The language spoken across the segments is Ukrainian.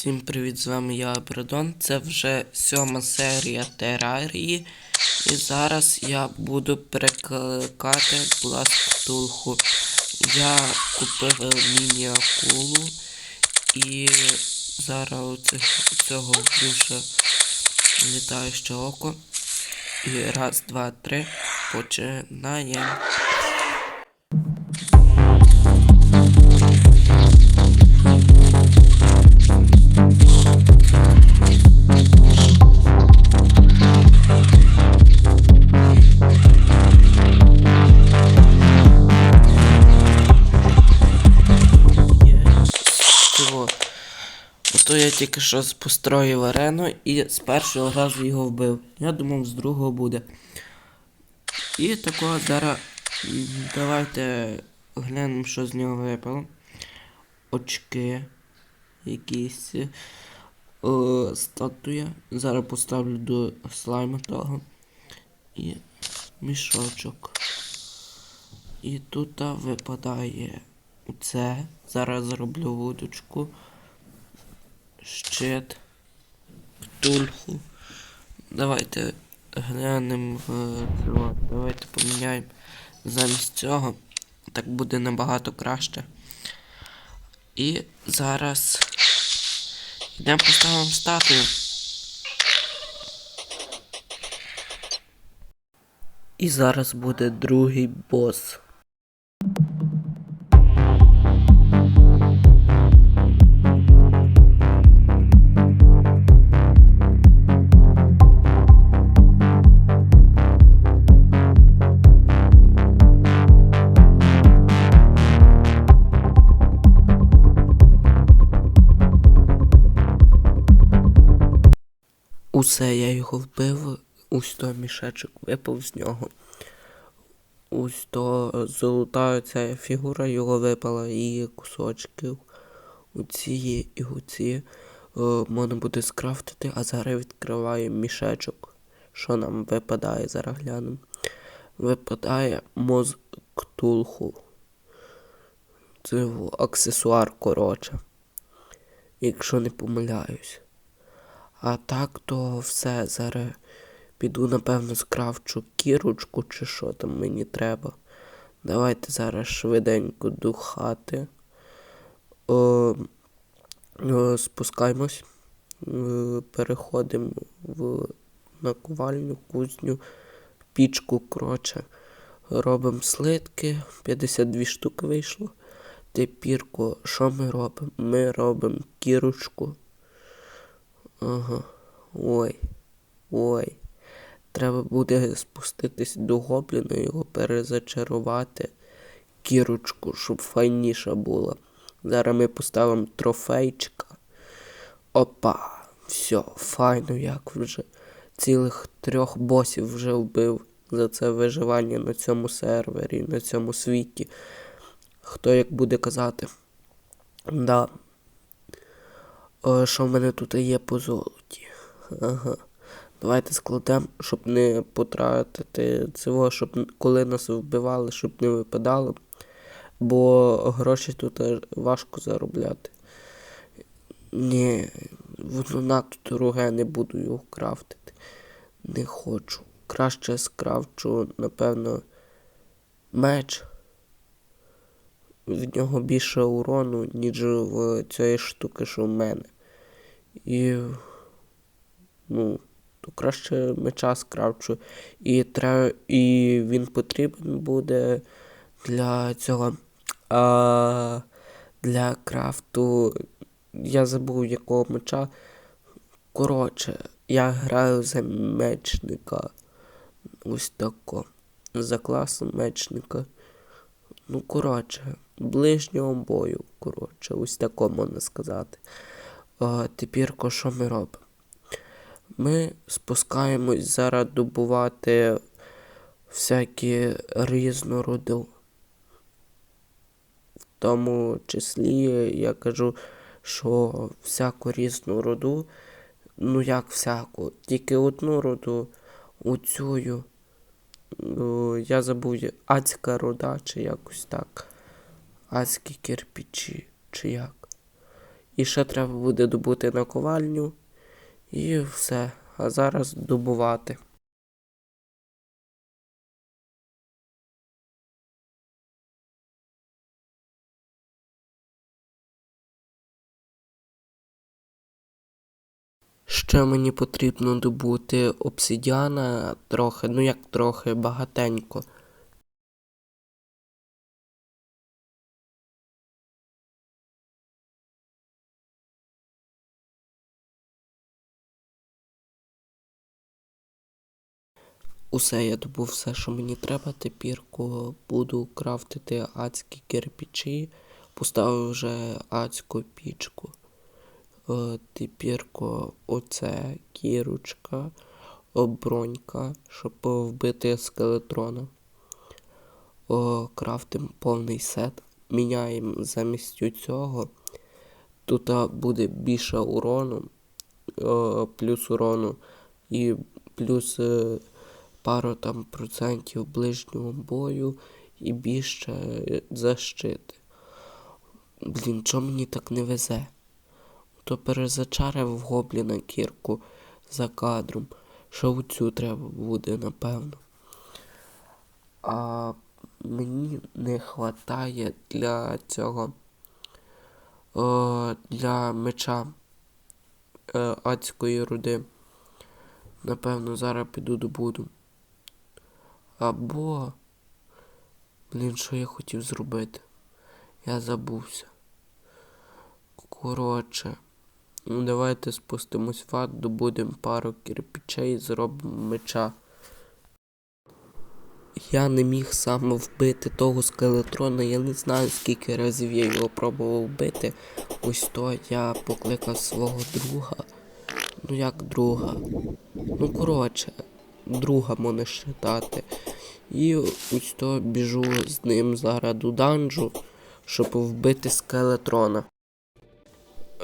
Всім привіт, з вами я Абрадон. Це вже сьома серія Терарії. І зараз я буду перекликати Бласктулху. Я купив міні-акулу і зараз у цього більше літаюче око. І раз, два, три. Починаємо. Тільки що построїв арену і з першого разу його вбив. Я думав, з другого буде. І такого зараз давайте глянемо, що з нього випало. Очки. Якісь. О, статуя. Зараз поставлю до слайма того. І мішочок. І тут випадає це. Зараз зроблю вудочку. Щит. Птульху. Давайте глянемо цього. Давайте поміняємо замість цього. Так буде набагато краще. І зараз йдемо поставимо статую. І зараз буде другий бос. Усе, я його вбив, ось то мішечок випав з нього. Ось то золота ця фігура його випала і кусочків. Оці і оці е, можна буде скрафтити, а зараз відкриваємо мішечок. Що нам випадає, зараз глянемо. Випадає мозк ктулху. Це аксесуар, коротше. Якщо не помиляюсь. А так то все зараз піду, напевно, скрафчу кірочку чи що там мені треба. Давайте зараз швиденько до хати. О, о, спускаємось, е, переходимо в наковальню, кузню, пічку, коротше. Робимо слитки, 52 штуки вийшло. Тепірко, що ми робимо? Ми робимо кірочку. Ага. Ой. Ой. Треба буде спуститись до гобліна, його перезачарувати. Кірочку, щоб файніша була. Зараз ми поставимо трофейчика. Опа. Все, файно, як вже. Цілих трьох босів вже вбив за це виживання на цьому сервері, на цьому світі. Хто як буде казати. Да. О, що в мене тут є по золоті? Ага. Давайте складемо, щоб не потратити цього, щоб коли нас вбивали, щоб не випадало. Бо гроші тут е, важко заробляти. Ні, воно надто дороге, не буду його крафтити. Не хочу. Краще скрафчу, напевно, меч. В нього більше урону, ніж в цієї штуки, що в мене. І. Ну, то краще меча скрафчу. І, треба, і він потрібен буде для цього. А, для крафту. Я забув якого меча. Коротше, я граю за мечника. Ось тако. За класом мечника. Ну, коротше, ближнього бою, коротше, ось тако можна сказати. А, тепер що ми робимо? Ми спускаємось зараз добувати всякі різнороди. В тому числі я кажу, що всяку різну роду, ну як всяку, тільки одну роду, оцю, я забув, адська руда, чи якось так. Адські кирпичі, чи як. І ще треба буде добути наковальню. І все. А зараз добувати. Ще мені потрібно добути обсидіана трохи, ну як трохи, багатенько. Усе, я добув все, що мені треба. Тепер буду крафтити адські кирпичі. Поставив вже адську пічку. Тепер оце кірочка, е, бронька, щоб вбити скелетрона. О, крафтим повний сет. Міняємо замість цього. Тут буде більше урону, е, плюс урону і плюс е, пару там процентів ближнього бою і більше е, защити. Блін, чого мені так не везе? То перезачарив гобліна кірку за кадром. Що оцю треба буде, напевно. А мені не вистачає для цього о, для меча е, адської руди. Напевно, зараз піду добуду. Або. Блін, що я хотів зробити? Я забувся. Коротше. Ну, давайте спустимось в ад, добудемо пару кирпичей зробимо меча. Я не міг сам вбити того скелетрона, я не знаю скільки разів я його пробував вбити. Ось то я покликав свого друга. Ну як друга? Ну коротше, друга можна считати. І ось то біжу з ним зараз до данжу, щоб вбити скелетрона.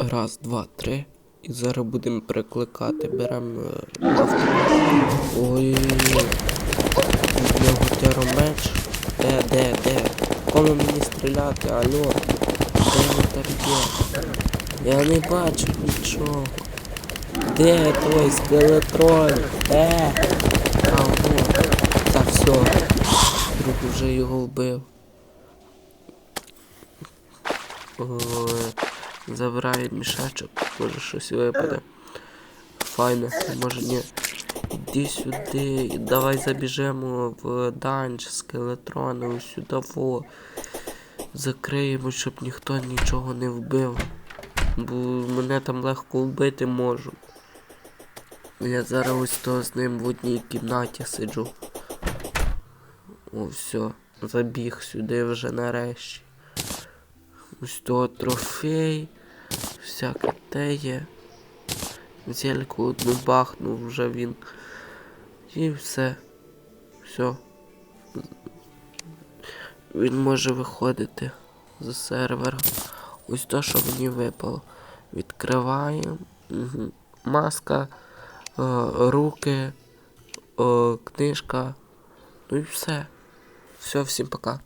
Раз, два, три. І зараз будемо прикликати. Беремо е, автомат. Ой. Від нього теромеч. Де, де, де? Кому мені стріляти? Алло? Ви там є? Я не бачу нічого. Де той скелетрон? Де? А. Та все. Друг вже його вбив. Ой. Забираю мішечок, може щось випаде. Файно, може ні. Іди сюди, давай забіжемо в данж скелетрона, ось сюди во. Закриємо, щоб ніхто нічого не вбив. Бо мене там легко вбити можу. Я зараз ось то з ним в одній кімнаті сиджу. О, все, забіг сюди вже нарешті. Ось то трофей. Всяке те є. Зельку одну бахнув вже він. І все. Все. Він може виходити з сервера. Ось то, що мені випало. Відкриваємо. Угу. Маска, о, руки, о, книжка. Ну і все. Все, всім пока.